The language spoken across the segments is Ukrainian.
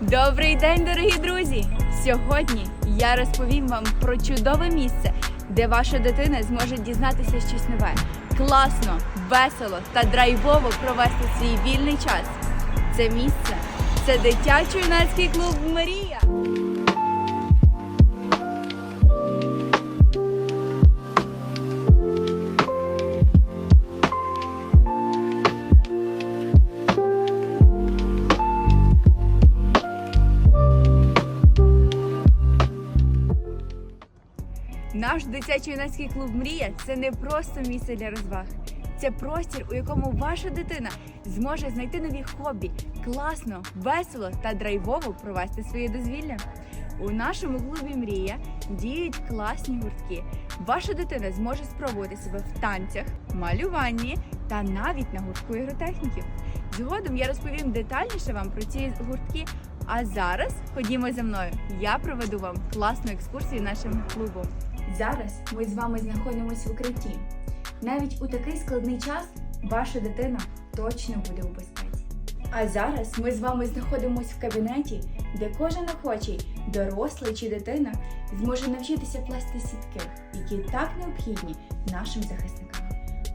Добрий день, дорогі друзі! Сьогодні я розповім вам про чудове місце, де ваша дитина зможе дізнатися щось нове, класно, весело та драйвово провести свій вільний час. Це місце це дитячо-юнацький клуб Мрія. Наш дитячо-юнацький клуб Мрія це не просто місце для розваг. Це простір, у якому ваша дитина зможе знайти нові хобі, класно, весело та драйвово провести своє дозвілля. У нашому клубі Мрія діють класні гуртки. Ваша дитина зможе спробувати себе в танцях, малюванні та навіть на гуртку ігротехніків. Згодом я розповім детальніше вам про ці гуртки. А зараз ходімо за мною. Я проведу вам класну екскурсію нашим клубом. Зараз ми з вами знаходимося в укритті. Навіть у такий складний час ваша дитина точно буде у безпеці. А зараз ми з вами знаходимося в кабінеті, де кожен охочий, дорослий чи дитина, зможе навчитися плести сітки, які так необхідні нашим захисникам.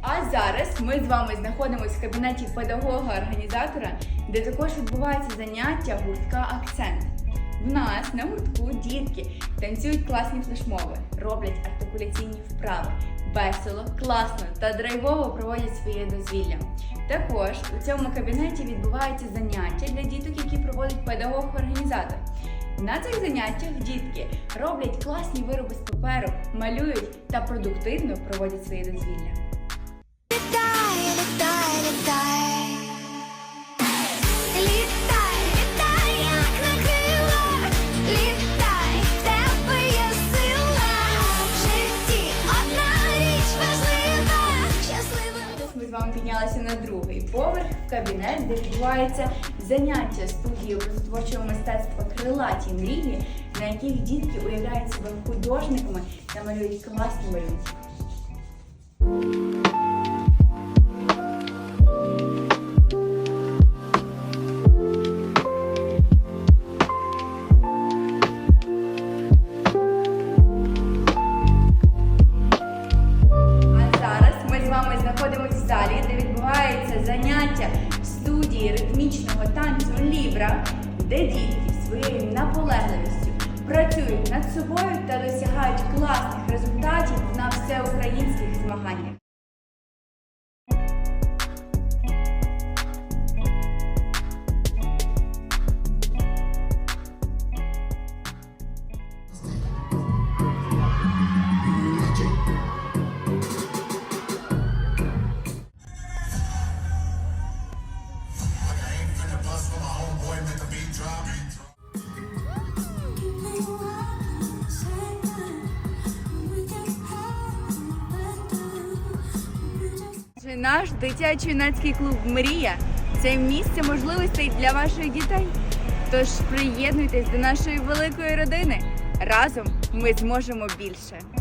А зараз ми з вами знаходимося в кабінеті педагога-організатора, де також відбувається заняття гуртка Акцент. В нас на гуртку дітки танцюють класні флешмоби, роблять артикуляційні вправи, весело, класно та драйвово проводять своє дозвілля. Також у цьому кабінеті відбуваються заняття для діток, які проводить педагог-організатор. На цих заняттях дітки роблять класні вироби з паперу, малюють та продуктивно проводять своє дозвілля. Вами піднялися на другий поверх в кабінет, де відбувається заняття студії образотворчого мистецтва крилаті мрії, на яких дітки уявляють себе художниками та малюють класні малюнки. Студії ритмічного танцю Лібра, де дітки своєю наполегливістю працюють над собою та досягають класних результатів на всеукраїнських змаганнях. Це Наш дитячо-юнацький клуб Мрія це місце можливостей для ваших дітей. Тож приєднуйтесь до нашої великої родини. Разом ми зможемо більше.